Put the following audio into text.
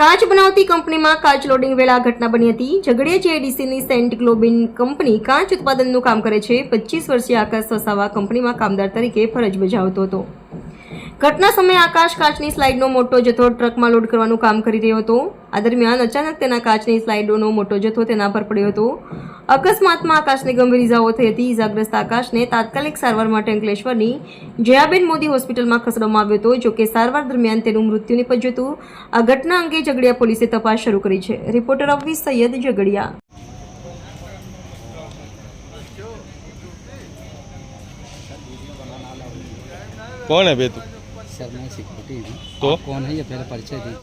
કાચ બનાવતી કંપનીમાં કાચ લોડિંગ વેળા ઘટના બની હતી. ઝઘડિયા જેડીસીની સેન્ટ ગ્લોબિન કંપની કાચ ઉત્પાદનનું કામ કરે છે. પચીસ વર્ષીય આકાશ વસાવા કંપનીમાં કામદાર તરીકે ફરજ બજાવતો હતો. ઘટના સમયે આકાશ કાચની સ્લાઇડનો મોટો જથ્થો ટ્રકમાં લોડ કરવાનું કામ કરી રહ્યો હતો. આ દરમિયાન અચાનક તેના કાચની સ્લાઇડોનો મોટો જથ્થો તેના પર પડ્યો હતો. અકસ્માતમાં આકાશને ગંભીર ઇજાઓ થઈ હતી. ઇજાગ્રસ્ત આકાશને તાત્કાલિક સારવાર માટે અંકલેશ્વરની જયાબેન મોદી હોસ્પિટલમાં ખસેડવામાં આવ્યો હતો, જોકે સારવાર દરમિયાન તેનું મૃત્યુ નિપજ્યું હતું. આ ઘટના અંગે ઝઘડિયા પોલીસે તપાસ શરૂ કરી છે. રિપોર્ટર અવવી સૈયદ ઝઘડિયા. કોણ હે બે તું सर मैं सिक्योरिटी हूँ तो? आप कौन है ये पहले परिचय दी